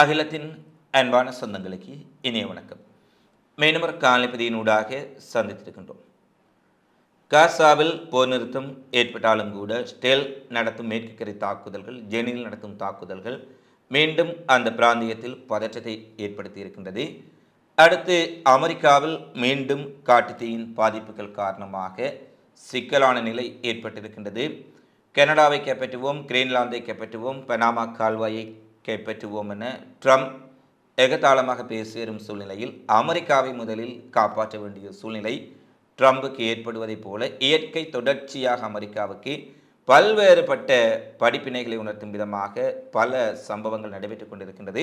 அகிலத்தின் அன்பான சொந்தங்களுக்கு இனிய வணக்கம். மீனவர் காலைப்பதியினூடாக சந்தித்திருக்கின்றோம். காசாவில் போர் நிறுத்தம் ஏற்பட்டாலும் கூட ஸ்டேல் நடத்தும் மேற்கு கரை தாக்குதல்கள் ஜெனியில் நடத்தும் தாக்குதல்கள் மீண்டும் அந்த பிராந்தியத்தில் பதற்றத்தை ஏற்படுத்தி இருக்கின்றது. அடுத்து அமெரிக்காவில் மீண்டும் காட்டுத்தீயின் பாதிப்புகள் காரணமாக சிக்கலான நிலை ஏற்பட்டிருக்கின்றது. கனடாவை கைப்பற்றுவோம் கிரீன்லாந்தை கைப்பற்றுவோம் பனாமா கால்வாயை கைப்பற்றுவோம் என ட்ரம்ப் எகத்தாளமாக பேசி வரும் சூழ்நிலையில் அமெரிக்காவை முதலில் காப்பாற்ற வேண்டிய சூழ்நிலை ட்ரம்புக்கு ஏற்படுவதைப் போல இயற்கை தொடர்ச்சியாக அமெரிக்காவுக்கு பல்வேறுபட்ட படிப்பினைகளை உணர்த்தும் விதமாக பல சம்பவங்கள் நடைபெற்றுக் கொண்டிருக்கின்றது.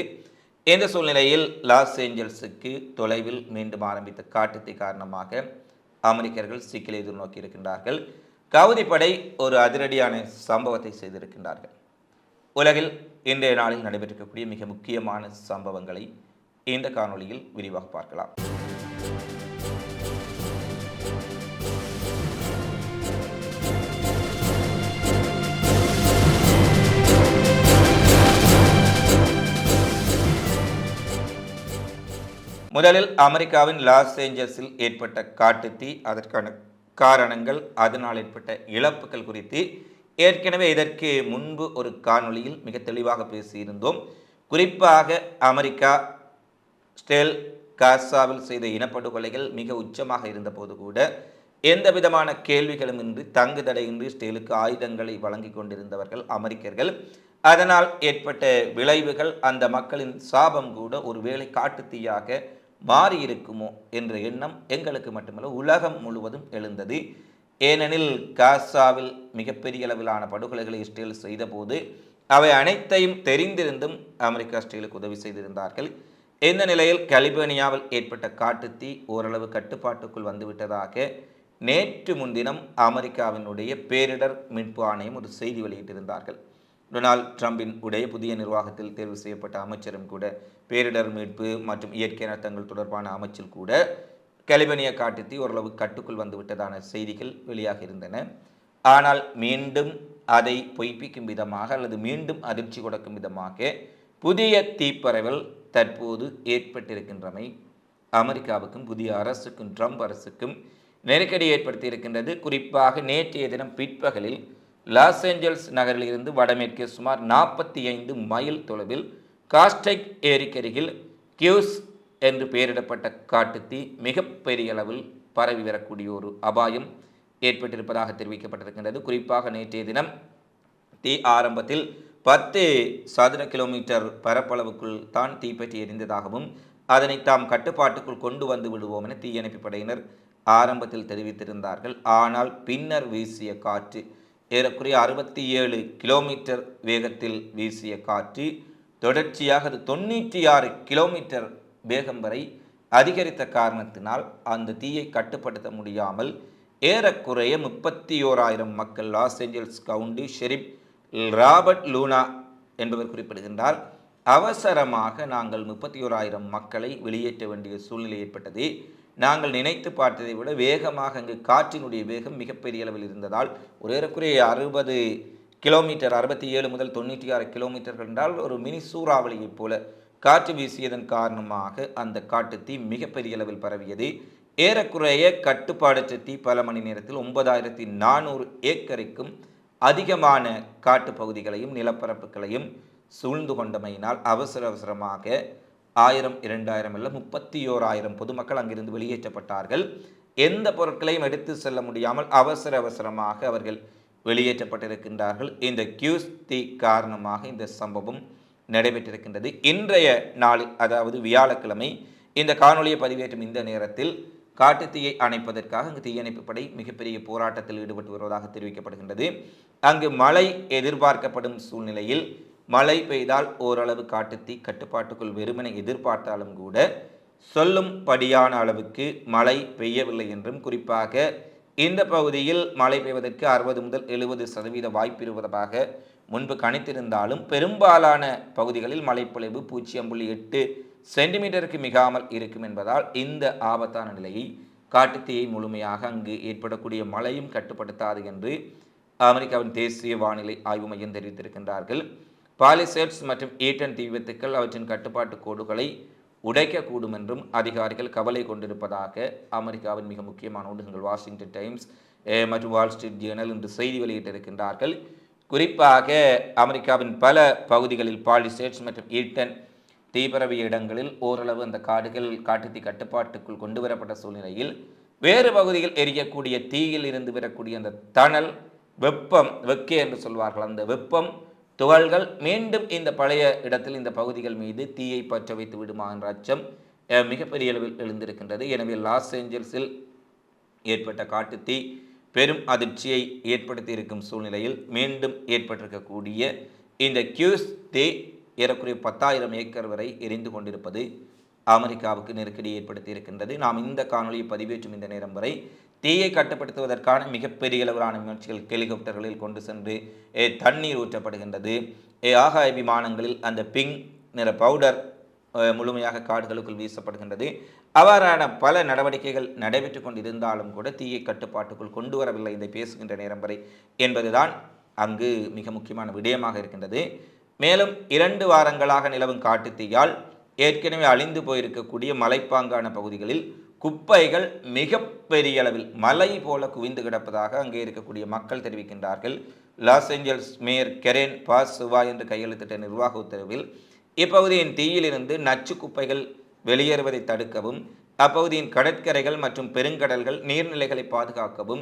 இந்த சூழ்நிலையில் லாஸ் ஏஞ்சல்ஸுக்கு தொலைவில் மீண்டும் ஆரம்பித்த காட்டுத்தை காரணமாக அமெரிக்கர்கள் சிக்கலை எதிர்நோக்கி இருக்கின்றார்கள் கவுதிப்படை ஒரு அதிரடியான சம்பவத்தை செய்திருக்கின்றார்கள். உலகில் இன்றைய நாளில் நடைபெற்றிருக்கக்கூடிய மிக முக்கியமான சம்பவங்களை இந்த காணொளியில் விரிவாக பார்க்கலாம். முதலில் அமெரிக்காவின் லாஸ் ஏஞ்சல்ஸில் ஏற்பட்ட காட்டுத்தீ அதற்கான காரணங்கள் அதனால் ஏற்பட்ட இழப்புகள் குறித்து ஏற்கனவே இதற்கு முன்பு ஒரு காணொளியில் மிக தெளிவாக பேசியிருந்தோம். குறிப்பாக அமெரிக்கா ஸ்டெல் காசாவில் செய்த இனப்படுகொலைகள் மிக உச்சமாக இருந்தபோது கூட எந்த விதமான கேள்விகளும் இன்றி தங்கு தடையின்றி ஸ்டேலுக்கு ஆயுதங்களை வழங்கி கொண்டிருந்தவர்கள் அமெரிக்கர்கள். அதனால் ஏற்பட்ட விளைவுகள் அந்த மக்களின் சாபம் கூட ஒருவேளை காட்டுத்தீயாக மாறியிருக்குமோ என்ற எண்ணம் எங்களுக்கு மட்டுமல்ல உலகம் முழுவதும் எழுந்தது. ஏனெனில் காசாவில் மிகப்பெரிய அளவிலான படுகொலைகளை இஸ்ரேல் செய்தபோது அவை அனைத்தையும் தெரிந்திருந்தும் அமெரிக்கா இஸ்ரேலுக்கு உதவி செய்திருந்தார்கள். இந்த நிலையில் கலிபோர்னியாவில் ஏற்பட்ட காட்டுத்தீ ஓரளவு கட்டுப்பாட்டுக்குள் வந்துவிட்டதாக நேற்று முன்தினம் அமெரிக்காவினுடைய பேரிடர் மீட்பு ஆணையம் ஒரு செய்தி வெளியிட்டிருந்தார்கள். டொனால்ட் ட்ரம்பின் உடைய புதிய நிர்வாகத்தில் தேர்வு செய்யப்பட்ட அமைச்சரும் கூட பேரிடர் மீட்பு மற்றும் இயற்கை அனர்த்தங்கள் தொடர்பான அமைச்சில் கூட கலிபனிய காட்டுத்தீ ஓரளவு கட்டுக்குள் வந்துவிட்டதான செய்திகள் வெளியாக இருந்தன. ஆனால் மீண்டும் அதை பொய்ப்பிக்கும் விதமாக அல்லது மீண்டும் அதிர்ச்சி கொடுக்கும் விதமாக புதிய தீப்பரவல் தற்போது ஏற்பட்டிருக்கின்றமை அமெரிக்காவுக்கும் புதிய அரசுக்கும் ட்ரம்ப் அரசுக்கும் நெருக்கடி ஏற்படுத்தி இருக்கின்றது குறிப்பாக நேற்றைய தினம் பிற்பகலில் லாஸ் ஏஞ்சல்ஸ் நகரிலிருந்து வடமேற்கே சுமார் நாற்பத்தி ஐந்து மைல் தொலைவில் காஸ்டைக் ஏரிக்கருகில் கியூஸ் என்று பெயரிடப்பட்ட காட்டுத்தீ மிகப்பெரிய அளவில் பரவி வரக்கூடிய ஒரு அபாயம் ஏற்பட்டிருப்பதாக தெரிவிக்கப்பட்டிருக்கின்றது. குறிப்பாக நேற்றைய தினம் தீ ஆரம்பத்தில் பத்து சதுர கிலோமீட்டர் பரப்பளவுக்குள் தான் தீப்பற்றி எரிந்ததாகவும் அதனை தாம் கட்டுப்பாட்டுக்குள் கொண்டு வந்து விடுவோம் என தீயணைப்பு படையினர் ஆரம்பத்தில் தெரிவித்திருந்தார்கள். ஆனால் பின்னர் வீசிய காற்று ஏறக்குறைய அறுபத்தி ஏழு கிலோமீட்டர் வேகத்தில் வீசிய காற்று தொடர்ச்சியாக அது தொண்ணூற்றி ஆறு கிலோமீட்டர் வேகம் வரை அதிகரித்த காரணத்தினால் அந்த தீயை கட்டுப்படுத்த முடியாமல் ஏறக்குறைய முப்பத்தி ஓராயிரம் மக்கள் Los Angeles county sheriff Robert Luna என்பவர் குறிப்பிடுகின்றார் அவசரமாக நாங்கள் முப்பத்தி ஓராயிரம் மக்களை வெளியேற்ற வேண்டிய சூழ்நிலை ஏற்பட்டது. நாங்கள் நினைத்து பார்த்ததை விட வேகமாக அங்கு காற்றினுடைய வேகம் மிகப்பெரிய அளவில் இருந்ததால் ஒரு ஏறக்குறைய அறுபது கிலோமீட்டர் அறுபத்தி ஏழு முதல் தொண்ணூற்றி ஆறு கிலோமீட்டர்கள் என்றால் ஒரு மினி சூறாவளியைப் போல காற்று வீசியதன் காரணமாக அந்த காட்டுத்தீ மிகப்பெரிய அளவில் பரவியது. ஏறக்குறைய கட்டுப்பாடற்ற தீ பல மணி நேரத்தில் ஒன்பதாயிரத்தி நானூறு ஏக்கருக்கும் அதிகமான காட்டு பகுதிகளையும் நிலப்பரப்புகளையும் சூழ்ந்து கொண்டமையினால் அவசர அவசரமாக ஆயிரம் இரண்டாயிரம் இல்லை முப்பத்தி ஓராயிரம் பொதுமக்கள் அங்கிருந்து வெளியேற்றப்பட்டார்கள். எந்த பொருட்களையும் எடுத்து செல்ல முடியாமல் அவசர அவசரமாக அவர்கள் வெளியேற்றப்பட்டிருக்கின்றார்கள். இந்த கியூஸ் தீ காரணமாக இந்த சம்பவம் நடைபெற்றிருக்கின்றது. இன்றைய நாள் அதாவது வியாழக்கிழமை இந்த காணொலியை பதிவேற்றும் இந்த நேரத்தில் காட்டுத்தீயை அணைப்பதற்காக அங்கு தீயணைப்பு படை மிகப்பெரிய போராட்டத்தில் ஈடுபட்டு வருவதாக தெரிவிக்கப்படுகின்றது. அங்கு மழை எதிர்பார்க்கப்படும் சூழ்நிலையில் மழை பெய்தால் ஓரளவு காட்டுத்தீ கட்டுப்பாட்டுக்குள் வெறுமனை எதிர்பார்த்தாலும் கூட சொல்லும் படியான அளவுக்கு மழை பெய்யவில்லை என்றும் குறிப்பாக இந்த பகுதியில் மழை பெய்வதற்கு அறுபது முதல் எழுபது சதவீத வாய்ப்பு இருப்பதாக முன்பு கணித்திருந்தாலும் பெரும்பாலான பகுதிகளில் மழைப்பொழிவு பூஜ்ஜியம் புள்ளி எட்டு சென்டிமீட்டருக்கு மிகாமல் இருக்கும் என்பதால் இந்த ஆபத்தான நிலையை காட்டுத்தீயை முழுமையாக அங்கு ஏற்படக்கூடிய மழையும் கட்டுப்படுத்தாது என்று அமெரிக்காவின் தேசிய வானிலை ஆய்வு மையம் தெரிவித்திருக்கின்றார்கள். பாலிசேட்ஸ் மற்றும் ஈட்டன் தீ விபத்துக்கள் அவற்றின் கட்டுப்பாட்டு கோடுகளை உடைக்கக்கூடும் என்றும் அதிகாரிகள் கவலை கொண்டிருப்பதாக அமெரிக்காவின் மிக முக்கியமான ஊடகங்கள் வாஷிங்டன் டைம்ஸ் மற்றும் வால் ஸ்ட்ரீட் ஜேர்னல் இன்று செய்தி வெளியிட்டிருக்கின்றார்கள். குறிப்பாக அமெரிக்காவின் பல பகுதிகளில் பாலிசேட்ஸ் மற்றும் ஈட்டன் தீபரவிய இடங்களில் ஓரளவு அந்த காடுகள் காட்டுத்தீ கட்டுப்பாட்டுக்குள் கொண்டு வரப்பட்ட சூழ்நிலையில் வேறு பகுதியில் எரியக்கூடிய தீயில் இருந்து வரக்கூடிய அந்த தணல் வெப்பம் வெக்கே என்று சொல்வார்கள். அந்த வெப்பம் துகள்கள் மீண்டும் இந்த பழைய இடத்தில் இந்த பகுதிகள் மீது தீயை பற்ற வைத்து விடுமா என்ற அச்சம் மிகப்பெரிய அளவில் எழுந்திருக்கின்றது. எனவே லாஸ் ஏஞ்சல்ஸில் ஏற்பட்ட காட்டுத்தீ பெரும் அதிர்ச்சியை ஏற்படுத்தி இருக்கும் சூழ்நிலையில் மீண்டும் ஏற்பட்டிருக்கக்கூடிய இந்த கியூஸ் தே ஏறக்குறைய பத்தாயிரம் ஏக்கர் வரை எரிந்து கொண்டிருப்பது அமெரிக்காவுக்கு நெருக்கடி ஏற்படுத்தி இருக்கின்றது நாம் இந்த காணொலியை பதிவேற்றும் இந்த நேரம் வரை தீயை கட்டுப்படுத்துவதற்கான மிகப்பெரிய அளவிலான முயற்சிகள் ஹெலிகாப்டர்களில் கொண்டு சென்று தண்ணீர் ஊற்றப்படுகின்றது. ஆகாய விமானங்களில் அந்த பிங்க் நிற பவுடர் முழுமையாக காடுகளுக்குள் வீசப்படுகின்றது. அவ்வாறான பல நடவடிக்கைகள் நடைபெற்று கொண்டிருந்தாலும் கூட தீயை கட்டுப்பாட்டுக்குள் கொண்டு வரவில்லை. இதை பேசுகின்ற நேரம் வரை என்பதுதான் அங்கு மிக முக்கியமான விடயமாக இருக்கின்றது. மேலும் இரண்டு வாரங்களாக நிலவும் காட்டுத்தீயால் ஏற்கனவே அழிந்து போயிருக்கக்கூடிய மலைப்பாங்கான பகுதிகளில் குப்பைகள் மிக பெரிய அளவில் மலை போல குவிந்து கிடப்பதாக அங்கே இருக்கக்கூடிய மக்கள் தெரிவிக்கின்றார்கள். Los Angeles mayor Karen Bass சுவா என்று கையெழுத்திட்ட நிர்வாக உத்தரவில் இப்பகுதியின் தீயிலிருந்து நச்சு குப்பைகள் வெளியேறுவதை தடுக்கவும் அப்பகுதியின் கடற்கரைகள் மற்றும் பெருங்கடல்கள் நீர்நிலைகளை பாதுகாக்கவும்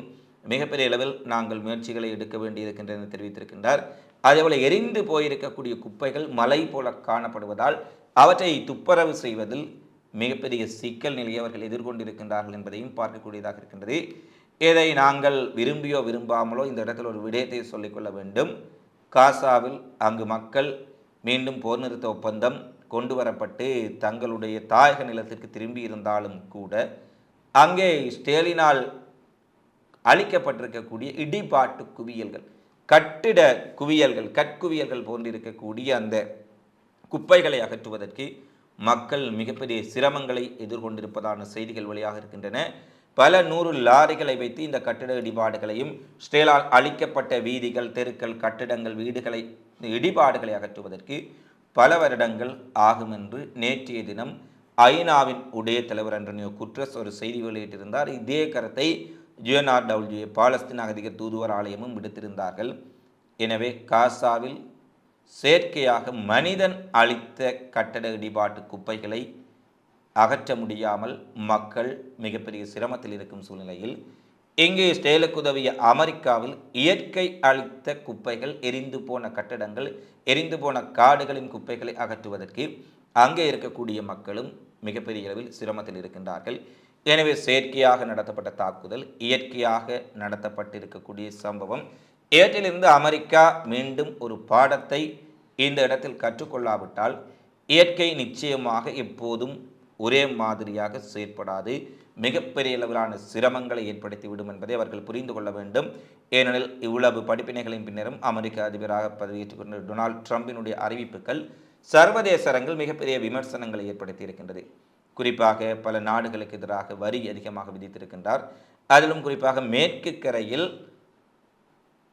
மிகப்பெரிய அளவில் நாங்கள் முயற்சிகளை எடுக்க வேண்டியிருக்கின்றன என்று தெரிவித்திருக்கின்றார். அதேபோல் எரிந்து போயிருக்கக்கூடிய குப்பைகள் மலை போல காணப்படுவதால் அவற்றை துப்புரவு செய்வதில் மிகப்பெரிய சிக்கல் நிலையை அவர்கள் எதிர்கொண்டிருக்கின்றார்கள் என்பதையும் பார்க்கக்கூடியதாக இருக்கின்றது. இதை நாங்கள் விரும்பியோ விரும்பாமலோ இந்த இடத்தில் ஒரு விடயத்தை சொல்லிக்கொள்ள வேண்டும். காசாவில் அங்கு மக்கள் மீண்டும் போர் நிறுத்த ஒப்பந்தம் கொண்டு வரப்பட்டு தங்களுடைய தாயக நிலத்திற்கு திரும்பி இருந்தாலும் கூட அங்கே ஸ்டேலினால் அளிக்கப்பட்டிருக்கக்கூடிய இடிபாட்டு குவியல்கள் கட்டிட குவியல்கள் கற்குவியல்கள் போன்றிருக்கக்கூடிய அந்த குப்பைகளை அகற்றுவதற்கு மக்கள் மிகப்பெரிய சிரமங்களை எதிர்கொண்டிருப்பதான செய்திகள் வழியாக இருக்கின்றன. பல நூறு லாரிகளை வைத்து இந்த கட்டிட இடிபாடுகளையும் ஸ்டேலால் அழிக்கப்பட்ட வீதிகள் தெருக்கள் கட்டிடங்கள் வீடுகளை இடிபாடுகளை அகற்றுவதற்கு பல வருடங்கள் ஆகும் என்று நேற்றைய தினம் ஐநாவின் உடைய தலைவர் அன்டனியோ குட்ரஸ் ஒரு செய்தி வெளியிட்டிருந்தார். இதே கருத்தை யுஎன்ஆர்டபிள்யூஏ பாலஸ்தீன் அகதிக தூதுவர் ஆலயமும் விடுத்திருந்தார்கள். எனவே காசாவில் செயற்கையாக மனிதன் அளித்த கட்டட இடிபாட்டு குப்பைகளை அகற்ற முடியாமல் மக்கள் மிகப்பெரிய சிரமத்தில் இருக்கும் சூழ்நிலையில் இங்கே ஸ்டேலுக்கு உதவிய அமெரிக்காவில் இயற்கை அளித்த குப்பைகள் எரிந்து போன கட்டடங்கள் எரிந்து போன காடுகளின் குப்பைகளை அகற்றுவதற்கு அங்கே இருக்கக்கூடிய மக்களும் மிகப்பெரிய அளவில் சிரமத்தில் இருக்கின்றார்கள். எனவே செயற்கையாக நடத்தப்பட்ட தாக்குதல் இயற்கையாக நடத்தப்பட்டிருக்கக்கூடிய சம்பவம் இவற்றிலிருந்து அமெரிக்கா மீண்டும் ஒரு பாடத்தை இந்த இடத்தில் கற்றுக்கொள்ளாவிட்டால் இயற்கை நிச்சயமாக எப்போதும் ஒரே மாதிரியாக செயற்படாது. மிகப்பெரிய அளவிலான சிரமங்களை ஏற்படுத்திவிடும் என்பதை அவர்கள் புரிந்து கொள்ள வேண்டும். ஏனெனில் இவ்வளவு படிப்பினைகளின் பின்னரும் அமெரிக்க அதிபராக பதவியேற்றுக் கொண்ட டொனால்ட் ட்ரம்பினுடைய அறிவிப்புகள் சர்வதேச அரங்கில் மிகப்பெரிய விமர்சனங்களை ஏற்படுத்தி இருக்கின்றது குறிப்பாக பல நாடுகளுக்கு எதிராக வரி அதிகமாக விதித்திருக்கின்றார். அதிலும் குறிப்பாக மேற்கு கரையில்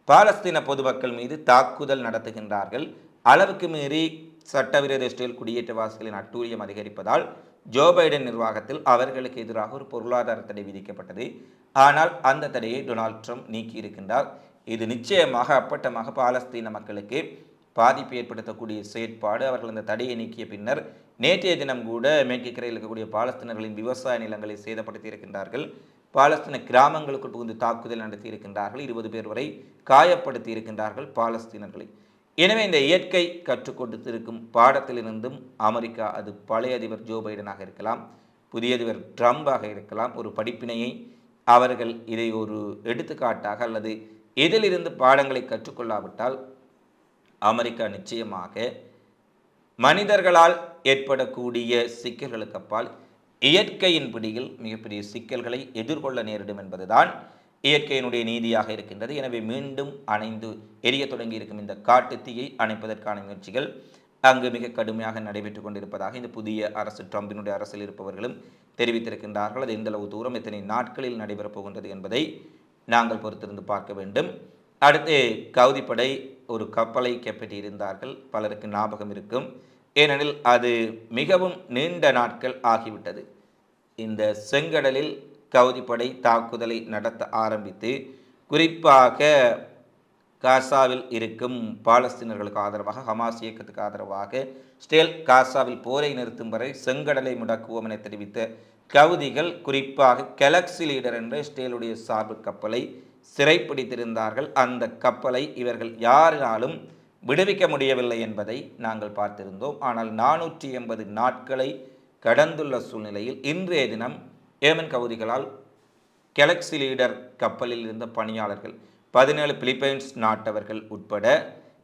பாலஸ்தீன பொதுமக்கள் மீது தாக்குதல் நடத்துகின்றார்கள். அளவுக்கு மீறி சட்டவிரோத இஸ்ரேல் குடியேற்றவாசிகளின் அட்டூழியம் அதிகரிப்பதால் ஜோ பைடன் நிர்வாகத்தில் அவர்களுக்கு எதிராக ஒரு பொருளாதார தடை விதிக்கப்பட்டது. ஆனால் அந்த தடையை டொனால்ட் ட்ரம்ப் நீக்கியிருக்கின்றார் இது நிச்சயமாக அப்பட்டமாக பாலஸ்தீன மக்களுக்கு பாதிப்பு ஏற்படுத்தக்கூடிய செயற்பாடு. அவர்கள் அந்த தடையை நீக்கிய பின்னர் நேற்றைய தினம் கூட மேற்கு கரையில் இருக்கக்கூடிய பாலஸ்தீனர்களின் விவசாய நிலங்களை சேதப்படுத்தி இருக்கின்றார்கள். பாலஸ்தீன கிராமங்களுக்குள் புகுந்து தாக்குதல் நடத்தி இருக்கின்றார்கள். இருபது பேர் வரை காயப்படுத்தி இருக்கின்றார்கள் பாலஸ்தீனர்களை. எனவே இந்த இயற்கை கற்றுக் கொடுத்திருக்கும் பாடத்திலிருந்தும் அமெரிக்கா அது பழைய அதிபர் ஜோ பைடனாக இருக்கலாம் புதிய அதிபர் ட்ரம்பாக இருக்கலாம் ஒரு படிப்பினையை அவர்கள் இதை ஒரு எடுத்துக்காட்டாக அல்லது இதிலிருந்து பாடங்களை கற்றுக்கொள்ளாவிட்டால் அமெரிக்கா நிச்சயமாக மனிதர்களால் ஏற்படக்கூடிய சிக்கல்களுக்கு அப்பால் இயற்கையின் பிடியில் மிகப்பெரிய சிக்கல்களை எதிர்கொள்ள நேரிடும் என்பதுதான் இயற்கையினுடைய நீதியாக இருக்கின்றது. எனவே மீண்டும் அணைந்து எரிய தொடங்கி இருக்கும் இந்த காட்டு தீயை அணைப்பதற்கான முயற்சிகள் அங்கு மிக கடுமையாக நடைபெற்று கொண்டிருப்பதாக இந்த புதிய அரசு ட்ரம்பினுடைய அரசில் இருப்பவர்களும் தெரிவித்திருக்கின்றார்கள். அது எந்தளவு தூரம் எத்தனை நாட்களில் நடைபெறப் போகின்றது என்பதை நாங்கள் பொறுத்திருந்து பார்க்க வேண்டும். அடுத்து கவுதிப்படை ஒரு கப்பலை கைப்பற்றியிருந்தார்கள். பலருக்கு ஞாபகம் இருக்கும். ஏனெனில் அது மிகவும் நீண்ட நாட்கள் ஆகிவிட்டது. இந்த செங்கடலில் கவுதிப்படை தாக்குதலை நடத்த ஆரம்பித்து குறிப்பாக காசாவில் இருக்கும் பாலஸ்தீனர்களுக்கு ஆதரவாக ஹமாஸ் இயக்கத்துக்கு ஆதரவாக ஸ்டேல் காசாவில் போரை நிறுத்தும் வரை செங்கடலை முடக்குவோம் என தெரிவித்த கவுதிகள் குறிப்பாக கெலக்ஸி லீடர் என்ற ஸ்டேலுடைய சார்பு கப்பலை சிறைப்பிடித்திருந்தார்கள். அந்த கப்பலை இவர்கள் யாரினாலும் விடுவிக்க முடியவில்லை என்பதை நாங்கள் பார்த்திருந்தோம். ஆனால் நானூற்றி எண்பது நாட்களை கடந்துள்ள சூழ்நிலையில் இன்றைய தினம் ஏமன் கவுதிகளால் கெலக்சி லீடர் கப்பலில் இருந்த பணியாளர்கள் பதினேழு பிலிப்பைன்ஸ் நாட்டவர்கள் உட்பட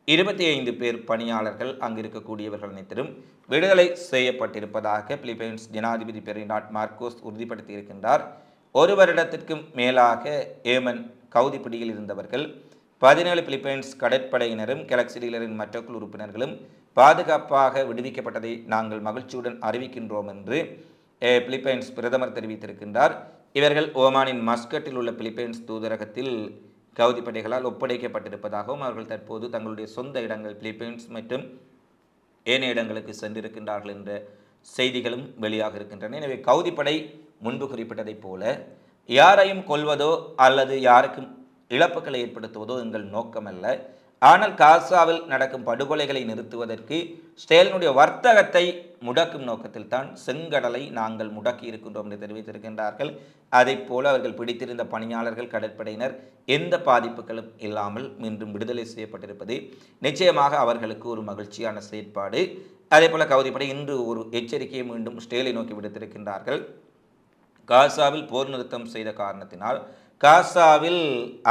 இருபத்தி ஐந்து பேர் பணியாளர்கள் அங்கு இருக்கக்கூடியவர்கள் அனைத்திலும் விடுதலை செய்யப்பட்டிருப்பதாக பிலிப்பைன்ஸ் ஜனாதிபதி பெரினாட் மார்க்கோஸ் உறுதிப்படுத்தியிருக்கின்றார். ஒரு வருடத்திற்கும் மேலாக ஏமன் கவுதி பிடியில் இருந்தவர்கள் பதினேழு பிலிப்பைன்ஸ் கடற்படையினரும் கெலக்ஸி லீடரின் மற்ற குழு உறுப்பினர்களும் பாதுகாப்பாக விடுவிக்கப்பட்டதை நாங்கள் மகிழ்ச்சியுடன் அறிவிக்கின்றோம் என்று பிலிப்பைன்ஸ் பிரதமர் தெரிவித்திருக்கின்றார். இவர்கள் ஓமானின் மஸ்கட்டில் உள்ள பிலிப்பைன்ஸ் தூதரகத்தில் கவுதி படைகளால் ஒப்படைக்கப்பட்டிருப்பதாகவும் அவர்கள் தற்போது தங்களுடைய சொந்த இடங்கள் பிலிப்பைன்ஸ் மற்றும் ஏனைய இடங்களுக்கு சென்றிருக்கின்றார்கள் என்ற செய்திகளும் வெளியாக இருக்கின்றன. எனவே கவுதிப்படை முன்பு குறிப்பிட்டதைப் போல யாரையும் கொல்வதோ அல்லது யாருக்கும் இழப்புகளை ஏற்படுத்துவதோ எங்கள் நோக்கமல்ல. ஆனால் காசாவில் நடக்கும் படுகொலைகளை நிறுத்துவதற்கு ஸ்டேலினுடைய வர்த்தகத்தை முடக்கும் நோக்கத்தில் தான் செங்கடலை நாங்கள் முடக்கி இருக்கின்றோம் என்று தெரிவித்திருக்கின்றார்கள். அதைப் போல அவர்கள் பிடித்திருந்த பணியாளர்கள் கடற்படையினர் எந்த பாதிப்புகளும் இல்லாமல் மீண்டும் விடுதலை செய்யப்பட்டிருப்பது நிச்சயமாக அவர்களுக்கு ஒரு மகிழ்ச்சியான செயற்பாடு. அதே போல கவுதிப்படை இன்று ஒரு எச்சரிக்கையை மீண்டும் ஸ்டேலை நோக்கி விடுத்திருக்கின்றார்கள். காசாவில் போர் நிறுத்தம் செய்த காரணத்தினால் காசாவில்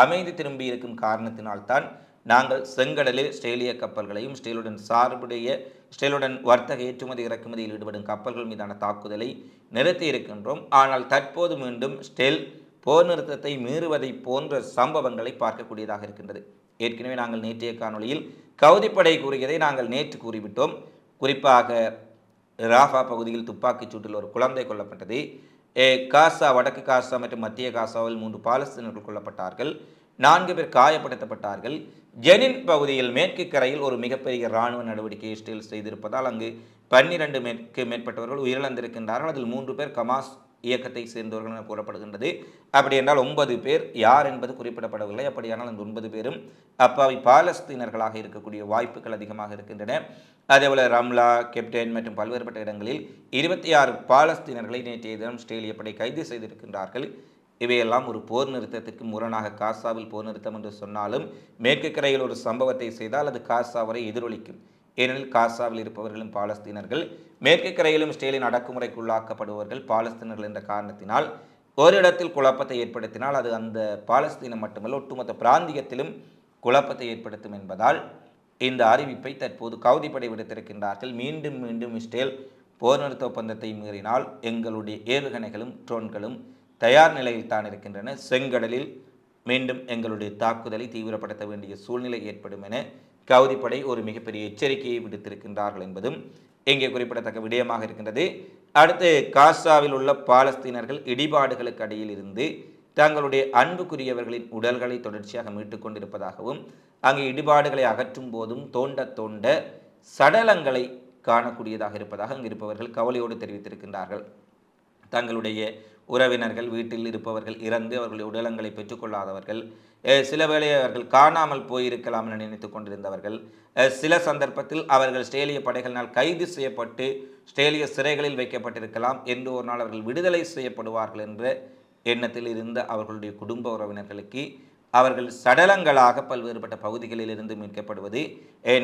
அமைதி திரும்பி இருக்கும் காரணத்தினால்தான் நாங்கள் செங்கடலில் ஸ்டேலிய கப்பல்களையும் ஸ்டேலுடன் சார்புடைய இஸ்ரேலுடன் வர்த்தக ஏற்றுமதி இறக்குமதியில் ஈடுபடும் கப்பல்கள் மீதான தாக்குதலை நிறுத்தி இருக்கின்றோம். ஆனால் தற்போது மீண்டும் ஸ்டெல் போர் நிறுத்தத்தை மீறுவதை போன்ற சம்பவங்களை பார்க்கக்கூடியதாக இருக்கின்றது. ஏற்கனவே நாங்கள் நேற்றைய காணொளியில் கவுதிப்படை கூறியதை நாங்கள் நேற்று கூறிவிட்டோம். குறிப்பாக ராஃபா பகுதியில் துப்பாக்கிச் சூட்டில் ஒரு குழந்தை கொல்லப்பட்டது. காசா வடக்கு காசா மற்றும் மத்திய காசாவில் மூன்று பாலஸ்தீனர்கள் கொல்லப்பட்டார்கள். நான்கு பேர் காயப்படுத்தப்பட்டார்கள். ஜெனின் பகுதியில் மேற்கு கரையில் ஒரு மிகப்பெரிய இராணுவ நடவடிக்கை இஸ்ரேல் செய்திருப்பதால் அங்கு பன்னிரண்டு மேற்கு மேற்பட்டவர்கள் உயிரிழந்திருக்கின்றார்கள். அதில் மூன்று பேர் கமாஸ் இயக்கத்தை சேர்ந்தவர்கள் என கூறப்படுகின்றது. அப்படி என்றால் ஒன்பது பேர் யார் என்பது குறிப்பிடப்படவில்லை. அப்படியானால் அந்த ஒன்பது பேரும் அப்பாவி பாலஸ்தீனர்களாக இருக்கக்கூடிய வாய்ப்புகள் அதிகமாக இருக்கின்றன. அதேபோல ரம்லா கெப்டேன் மற்றும் பல்வேறுபட்ட இடங்களில் இருபத்தி ஆறு பாலஸ்தீனர்களை நேற்றைய தினம் ஸ்டேலிய படை கைது செய்திருக்கின்றார்கள். இவையெல்லாம் ஒரு போர் நிறுத்தத்திற்கு முரணாக காசாவில் போர் நிறுத்தம் என்று சொன்னாலும் மேற்கு கரையில் ஒரு சம்பவத்தை செய்தால் அது காசாவரை எதிரொலிக்கும். ஏனெனில் காசாவில் இருப்பவர்களும் பாலஸ்தீனர்கள் மேற்கு கரையிலும் ஸ்டேலின் அடக்குமுறைக்குள்ளாக்கப்படுபவர்கள் பாலஸ்தீனர்கள் என்ற காரணத்தினால் ஒரு இடத்தில் குழப்பத்தை ஏற்படுத்தினால் அது அந்த பாலஸ்தீனம் மட்டுமல்ல ஒட்டுமொத்த பிராந்தியத்திலும் குழப்பத்தை ஏற்படுத்தும் என்பதால் இந்த அறிவிப்பை தற்போது கவுதிப்படை விடுத்திருக்கின்றார்கள். மீண்டும் மீண்டும் இஸ்ரேல் போர் நிறுத்த ஒப்பந்தத்தை மீறினால் எங்களுடைய ஏவுகணைகளும் ட்ரோன்களும் தயார் நிலையில் தான் இருக்கின்றன. செங்கடலில் மீண்டும் எங்களுடைய தாக்குதலை தீவிரப்படுத்த வேண்டிய சூழ்நிலை ஏற்படும் என கவுதிப்படை ஒரு மிகப்பெரிய எச்சரிக்கையை விடுத்திருக்கின்றார்கள் என்பதும் இங்கே குறிப்பிடத்தக்க விடயமாக இருக்கின்றது. அடுத்து காசாவில் உள்ள பாலஸ்தீனர்கள் இடிபாடுகளுக்கு அடியில் இருந்து தங்களுடைய அன்புக்குரியவர்களின் உடல்களை தொடர்ச்சியாக மீட்டுக் கொண்டிருப்பதாகவும் அங்கு இடிபாடுகளை அகற்றும் போதும் தோண்ட தோண்ட சடலங்களை காணக்கூடியதாக இருப்பதாக அங்கு இருப்பவர்கள் கவலையோடு தெரிவித்திருக்கின்றார்கள். தங்களுடைய உறவினர்கள் வீட்டில் இருப்பவர்கள் இறந்து அவர்களுடைய உடலங்களை பெற்றுக்கொள்ளாதவர்கள் சில வேளை அவர்கள் காணாமல் போயிருக்கலாம் என நினைத்து கொண்டிருந்தவர்கள் சில சந்தர்ப்பத்தில் அவர்கள் ஸ்டேலிய படைகளினால் கைது செய்யப்பட்டு ஸ்டேலிய சிறைகளில் வைக்கப்பட்டிருக்கலாம் என்று ஒரு நாள் அவர்கள் விடுதலை செய்யப்படுவார்கள் என்ற எண்ணத்தில் இருந்த அவர்களுடைய குடும்ப உறவினர்களுக்கு அவர்கள் சடலங்களாக பல்வேறுபட்ட பகுதிகளில் இருந்து மீட்கப்படுவது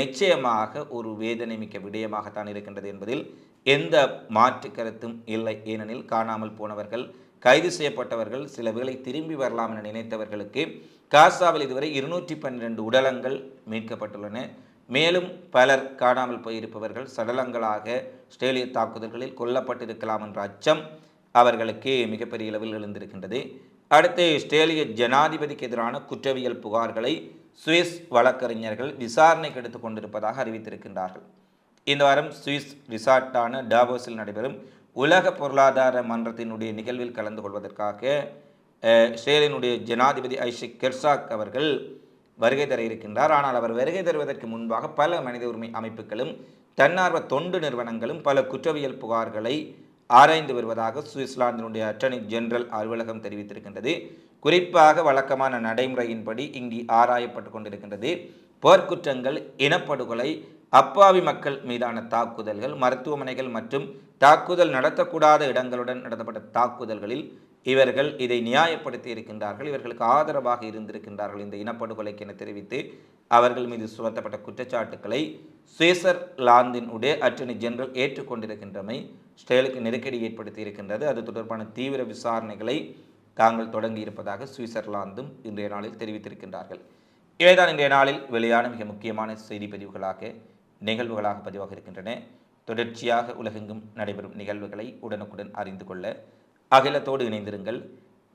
நிச்சயமாக ஒரு வேதனை மிக்க விடயமாகத்தான் இருக்கின்றது என்பதில் எந்த மாற்று கருத்தும் இல்லை. ஏனெனில் காணாமல் போனவர்கள் கைது செய்யப்பட்டவர்கள் சில வேளை திரும்பி வரலாம் என நினைத்தவர்களுக்கு காசாவில் இதுவரை இருநூற்றி பன்னிரெண்டு உடலங்கள் மீட்கப்பட்டுள்ளன. மேலும் பலர் காணாமல் போயிருப்பவர்கள் சடலங்களாக ஸ்டேலிய தாக்குதல்களில் கொல்லப்பட்டிருக்கலாம் என்ற அச்சம் அவர்களுக்கு மிகப்பெரிய அளவில் எழுந்திருக்கின்றது. அடுத்து இஸ்ரேலிய ஜனாதிபதிக்கு எதிரான குற்றவியல் புகார்களை சுவிஸ் வழக்கறிஞர்கள் விசாரணைக்கு எடுத்துக் கொண்டிருப்பதாக அறிவித்திருக்கின்றார்கள். இந்த வாரம் சுவிஸ் ரிசார்ட்டான டாவோஸில் நடைபெறும் உலக பொருளாதார மன்றத்தினுடைய நிகழ்வில் கலந்து கொள்வதற்காக இஸ்ரேலினுடைய ஜனாதிபதி ஐஷிக் கெர்சாக் அவர்கள் வருகை தர இருக்கின்றார். ஆனால் அவர் வருகை தருவதற்கு முன்பாக பல மனித உரிமை அமைப்புகளும் தன்னார்வ தொண்டு நிறுவனங்களும் பல குற்றவியல் புகார்களை ஆராய்ந்து வருவதாக சுவிட்சர்லாந்தினுடைய அட்டர்னி ஜெனரல் அலுவலகம் தெரிவித்திருக்கின்றது. குறிப்பாக வழக்கமான நடைமுறையின்படி இங்கு ஆராயப்பட்டு கொண்டிருக்கின்றது. போர்க்குற்றங்கள் இனப்படுகொலை அப்பாவி மக்கள் மீதான தாக்குதல்கள் மருத்துவமனைகள் மற்றும் தாக்குதல் நடத்தக்கூடாத இடங்களுடன் நடத்தப்பட்ட தாக்குதல்களில் இவர்கள் இதை நியாயப்படுத்தி இருக்கின்றார்கள். இவர்களுக்கு ஆதரவாக இருந்திருக்கின்றார்கள் இந்த இனப்படுகொலைக்கு என தெரிவித்து அவர்கள் மீது சுமத்தப்பட்ட குற்றச்சாட்டுக்களை சுவிட்சர்லாந்தினுடைய அட்டர்னி ஜெனரல் ஏற்றுக்கொண்டிருக்கின்றமை ஸ்டேலுக்கு நெருக்கடி ஏற்படுத்தி இருக்கின்றது. அது தொடர்பான தீவிர விசாரணைகளை தாங்கள் தொடங்கி இருப்பதாக சுவிட்சர்லாந்தும் இன்றைய நாளில் தெரிவித்திருக்கின்றார்கள். இவைதான் இன்றைய நாளில் வெளியான மிக முக்கியமான செய்தி பதிவுகளாக நிகழ்வுகளாக பதிவாக இருக்கின்றன. தொடர்ச்சியாக உலகெங்கும் நடைபெறும் நிகழ்வுகளை உடனுக்குடன் அறிந்து கொள்ள அகிலத்தோடு இணைந்திருங்கள்.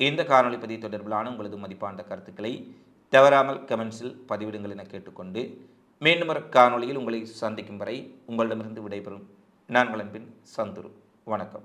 இந்த காணொலி பதிவு தொடர்பிலான உங்களது மதிப்பான கருத்துக்களை தவறாமல் கமெண்ட்ஸில் பதிவிடுங்கள் என கேட்டுக்கொண்டு மீண்டும் ஒரு காணொளியில் உங்களை சந்திக்கும் வரை உங்களிடமிருந்து விடைபெறும் நான் வளம்பின் சந்துரு. வணக்கம்.